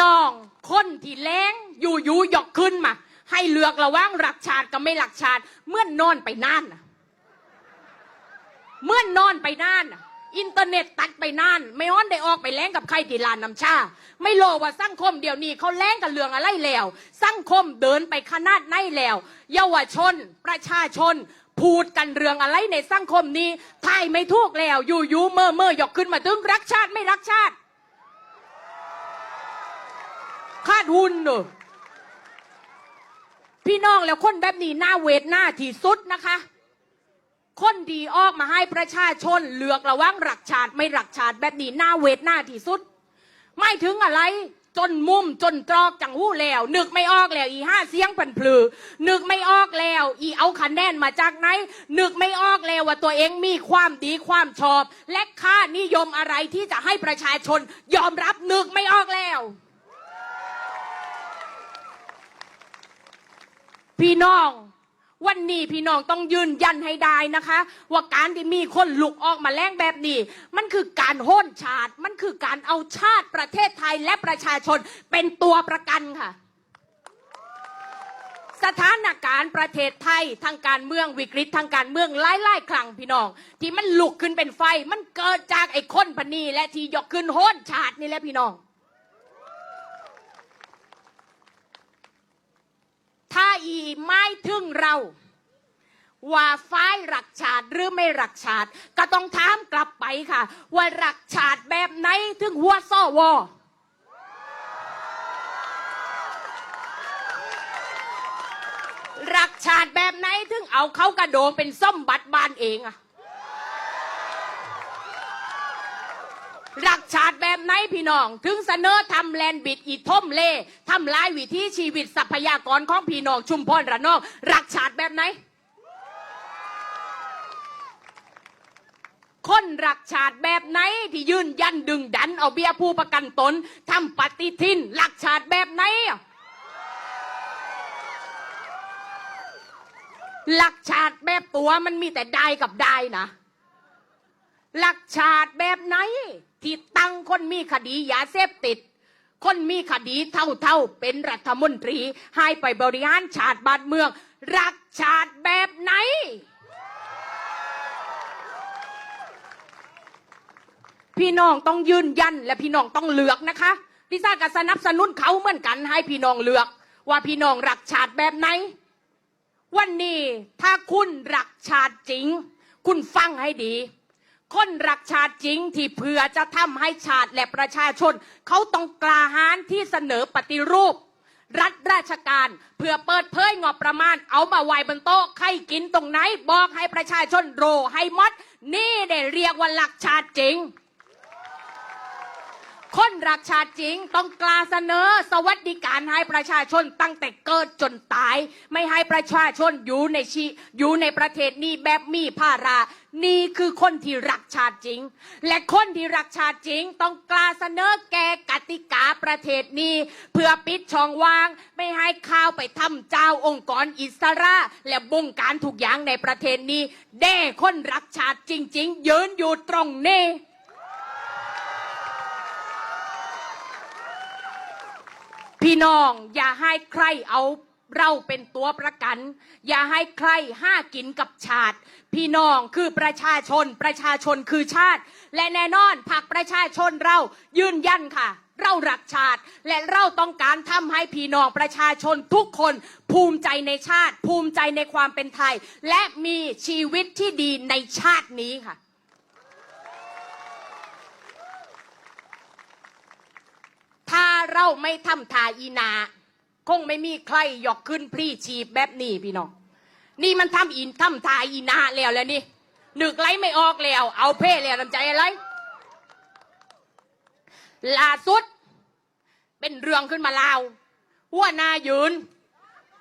น้อง คนที่แรงอยู่ยู่ๆยกขึ้นมา ให้เลือกระว่างหลักชาติกับไม่หลักชาติ เมื่อนนอนไปนานน่ะเมื่อนนอนไปนานน่ะอินเทอร์เน็ตตัดไปนานไม่อ้อนได้ออกไปแล้งกับใครที่ลานน้ำชา ไม่โลว่าสังคมเดี๋ยวนี้เขาแล้งกับเรื่องอะไรแล้ว สังคมเดินไปขนาดไหนแล้ว เยาวชน ประชาชนพูดกันเรื่องอะไรในสังคมนี้ทายไม่ถูกแล้ว อยู่ยูเมื่อเมื่อยกขึ้นมาถึงรักชาติไม่รักชาติ คาดหุ่นเนอพี่น้องแล้วคนแบบนี้หน้าเวทหน้าที่สุดนะคะ คนดีออกมาให้ประชาชนเลือกระว่างหลักชาติไม่หลักชาติแบบนี้หน้าเวทหน้าที่สุด ไม่ถึงอะไร จนมุมจนตรอกจังหู้แล้ว นึกไม่ออกแล้วอีห้าเสียงพันพลือ นึกไม่ออกแล้ว อีเอาคะแนนมาจากไหน นึกไม่ออกแล้วว่าตัวเองมีความดีความชอบ และค่านิยมอะไรที่จะให้ประชาชนยอมรับนึกไม่ออกแล้ว พี่น้อง วันนี้พี่น้องต้องยืนยันให้ได้นะคะ ว่าการที่มีคนลุกออกมาแล้งแบบนี้ มันคือการโห้นชาติ มันคือการเอาชาติประเทศไทยและประชาชนเป็นตัวประกันค่ะสถานการณ์ประเทศไทยทางการเมืองวิกฤตทางการเมืองไล่ไล่ครั้งพี่น้อง ที่มันลุกขึ้นเป็นไฟ มันเกิดจากไอ้คนพนีและที่ยกขึ้นโห้นชาตินี่แหละพี่น้อง ถ้าอีไม่ถึงเรา ว่าฝ่ายหลักชาติหรือไม่หลักชาติ ก็ต้องถามกลับไปค่ะ ว่าหลักชาติแบบไหนถึงหัวซ้อวอหลักชาติแบบไหนถึงเอาเขากระโดงเป็นส้มบัตรบ้านเองอะ หลักชาติแบบไหนพี่น้อง ถึงเสนอทำแลนด์บิดอีท่มเล่ทำลายวิถีชีวิตทรัพยากรของพี่น้องชุมพรระนองหลักชาติแบบไหน คนรักชาติแบบไหนที่ยืนยันดึงดันเอาเบี้ยผู้ประกันตนทำปฏิทินหลักชาติแบบไหนอะหลักชาติแบบตัวมันมีแต่ได้กับได้นะ หลักชาติแบบไหน ที่ตั้งคนมีคดียาเสพติด คนมีคดีเท่าเท่าๆ เป็นรัฐมนตรี ให้ไปบริหารชาติบ้านเมืองหลักชาติแบบไหน พี่น้องต้องยืนยันและพี่น้องต้องเลือกนะคะดิซ่าก็สนับสนุนเขาเหมือนกันให้พี่น้องเลือก ว่าพี่น้องรักชาติแบบไหน วันนี้ถ้าคุณรักชาติจริง คุณฟังให้ดี คนรักชาติจริงที่เพื่อจะทำให้ชาติและประชาชน เขาต้องกล้าหาญที่เสนอปฏิรูป รัฐราชการเพื่อเปิดเผยงบประมาณ เอามาไว้บนโต๊ะใครกินตรงไหน บอกให้ประชาชนโรให้หมด นี่ได้เรียกว่าหลักชาติจริง รักชาติจริง ต้องกล้าเสนอ สวัสดิการให้ประชาชนตั้งแต่เกิดจนตาย ไม่ให้ประชาชนอยู่ในชีอยู่ในประเทศนี้แบบมีภารา นี่คือคนที่รักชาติจริง และคนที่รักชาติจริง ต้องกล้าเสนอแก้กติกาประเทศนี้ เพื่อปิดช่องว่าง ไม่ให้ข้าวไปทำเจ้าองค์กรอิสระ และบงการทุกอย่างในประเทศนี้ แด่คนรักชาติจริง ๆ ยืนอยู่ตรงนี้ พี่น้อง อย่าให้ใครเอาเราเป็นตัวประกัน อย่าให้ใครห้ากินกับชาติ พี่น้องคือประชาชน ประชาชนคือชาติ และแน่นอนผักประชาชนเรายืนยันค่ะ เรารักชาติ และเราต้องการทำให้พี่น้องประชาชนทุกคน ภูมิใจในชาติ ภูมิใจในความเป็นไทย และมีชีวิตที่ดีในชาตินี้ค่ะ ถ้า เราไม่ทำทาอีนา คงไม่มีใครหยอกขึ้นพรีชีพแบบนี้พี่น้อง นี่มันทำอินทำทาอีนาแล้วแล้วนี่หนึกไรไม่ออกแล้ว เอาเพ่แล้วทำใจอะไรล่าสุด เป็นเรื่องขึ้นมาลาวหัวหนายืน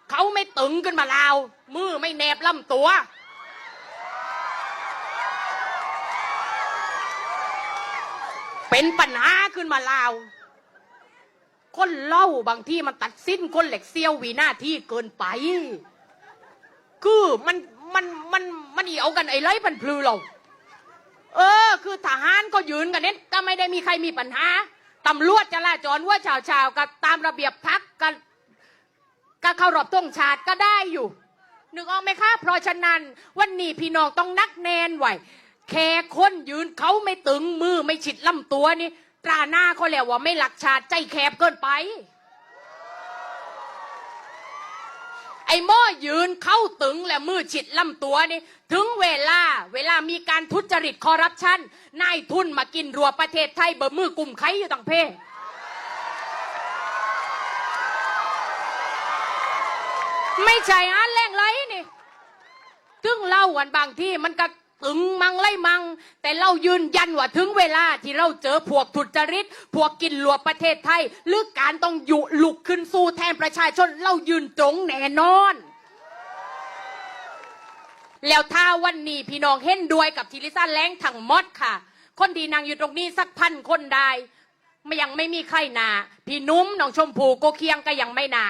เขาไม่ตึงขึ้นมาลาว มือไม่แนบลำตัวเป็นปัญหาขึ้นมาลาว คนเล่าบางที่มันตัดสิ้นคนเหล็กเซียววีหน้าที่เกินไป คือมันมันมันมันอีเอากันไอ้ไรพันพลือเราเออ คือทหารก็ยืนกันเน้นก็ไม่ได้มีใครมีปัญหาตำรวจจราจรว่าชาวชาวกับตามระเบียบพักกันก็เข้ารอบต้องชาติก็ได้อยู่นึกออกไหมคะเพราะฉะนั้น วันนี้พี่น้องต้องนักแนนไหวแค่คนยืนเขาไม่ตึงมือไม่ฉิดลำตัวนี่ ตราหน้าเขาแล้วว่าไม่หลักชาติใจแคบเกินไป ไอ้หม้อยืนเข้าตึงและมือฉิดลำตัวนี่ถึงเวลาเวลามีการทุจริตคอร์รัปชันนายทุนมากินรัวประเทศไทยเบอร์มือกลุ่มไข่อยู่ต่างเพศไม่ใช่อันแรงไรนี่ถึงเล่าวันบางที่มันก็ ตึงมังไล่มัง แต่เรายืนยันว่าถึงเวลาที่เราเจอพวกทุจริต พวกกินหลวประเทศไทย หรือการต้องยุลุกขึ้นสู้แทนประชาชน เรายืนตรงแน่นอนแล้วถ้าวันนี้พี่น้องเห็นด้วยกับทีลิซ่าแรงทั้งมดค่ะ คนที่นั่งอยู่ตรงนี้สักพันคนได้ไม่ยังไม่มีใครหนา พี่นุ้มน้องชมพูโกเคียงก็ยังไม่หนา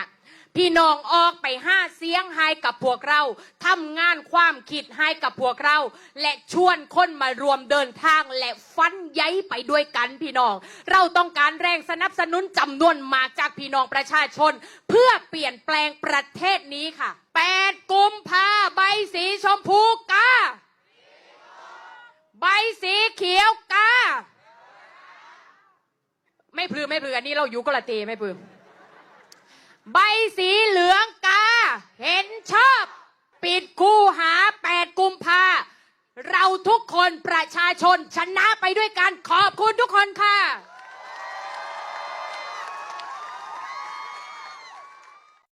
พี่น้องออกไปห้าเสียงให้กับพวกเราทำงานความคิดให้กับพวกเรา และชวนคนมารวมเดินทางและฟันใยไปด้วยกันพี่น้อง เราต้องการแรงสนับสนุนจำนวนมากจากพี่น้องประชาชน เพื่อเปลี่ยนแปลงประเทศนี้ค่ะแปดกุมภาใบสีชมพูกาใบสีเขียวกาไม่พลือไม่พลืออันนี้เราอยู่กละเตไม่พลือ ใบสีเหลืองกา เห็นชอบ ปิดคูหาแปดกุมภาเราทุกคนประชาชนชนะไปด้วยกันขอบคุณทุกคนค่ะ